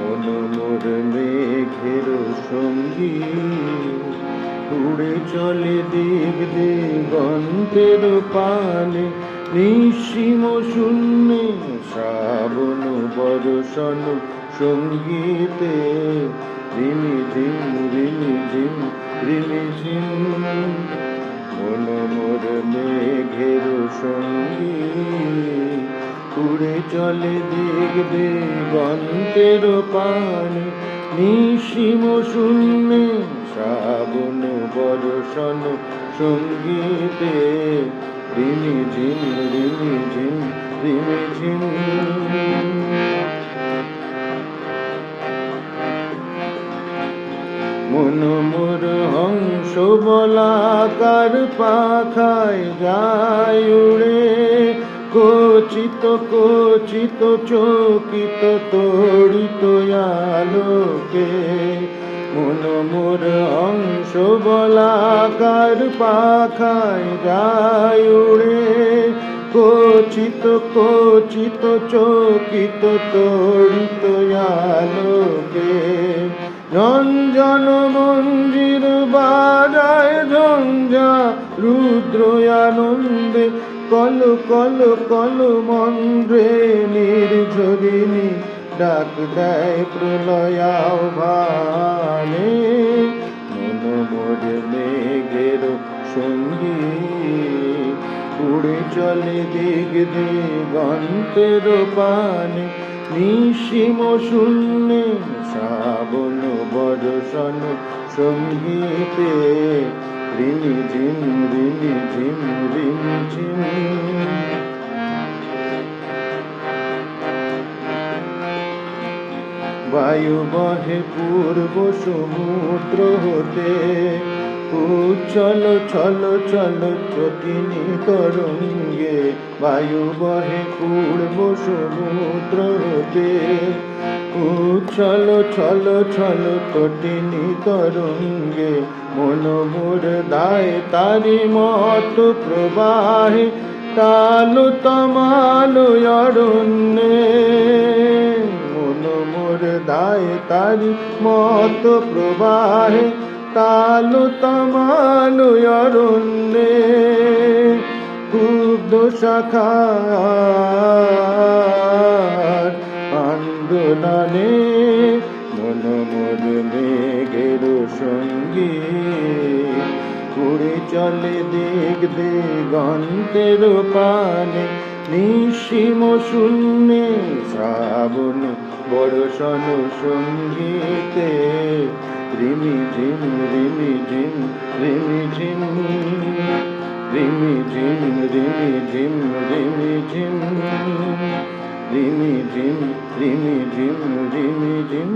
মন মোর মেঘের সঙ্গী। উড়ে চলে দেব দিগন্তের পানে নিঃসীম শূন্যে শ্রাবণ বর্ষণ সঙ্গীতে। রিমি ঝিম রিমি ঝিম রিমি ঝিম মন মোর চলে দিক দিগন্তের পানে। নিঃসীম শূন্যে শ্রাবণ বর্ষণ সঙ্গীতে। রিমি ঝিম রিমি ঝিম রিমি ঝিম। মন মোর হংস বলাকার পাখায় যায় উড়ে। কচিত কচিত চকিত, তড়িত আলোকে। মন মোর হংস বলাকার পাখায় যায় উড়ে। কচিত কচিত চকিত, তড়িত আলোকে। রঞ্জন মঞ্জির রুদ্র আনন্দে কল কল কল মন্দ্রে নির্ঝরিণী ডাক দেয় প্রলয়াও ভানে মন মোর মেঘের সঙ্গী উড়ে চলে দিগ দিগন্তের পানে। নিঃসীম শূন্যে শ্রাবণ বর্ষণ সঙ্গীতে বায়ু বহে পূর্ব সমুদ্র হতে উচ্ছল ছল ছল চতিনি তরঙ্গে, বায়ু বহে পূর্ব সমুদ্র হতে চলো চলো চলো কঠিনী তরঙ্গে। মনোমুর দায় তারি মত প্রবাহে তালু তমালু অরণ্যে। মনোমুর দায় তারি মত প্রবাহে তালু তমালু অরণ্যে। দোষা খা আন্দোলনে মন মোর মেঘের সঙ্গী উড়ে চলে দিক দিগন্তের পানে নিঃসীম শূন্যে শ্রাবণ বর্ষণ সঙ্গীতে। রিমি ঝিম রিমি ঝিম রিমি ঝিম রিমি ঝিম রিমি ঝিম রিমি ঝিম। রিমি ঝিম রিমি ঝিম রিমি ঝিম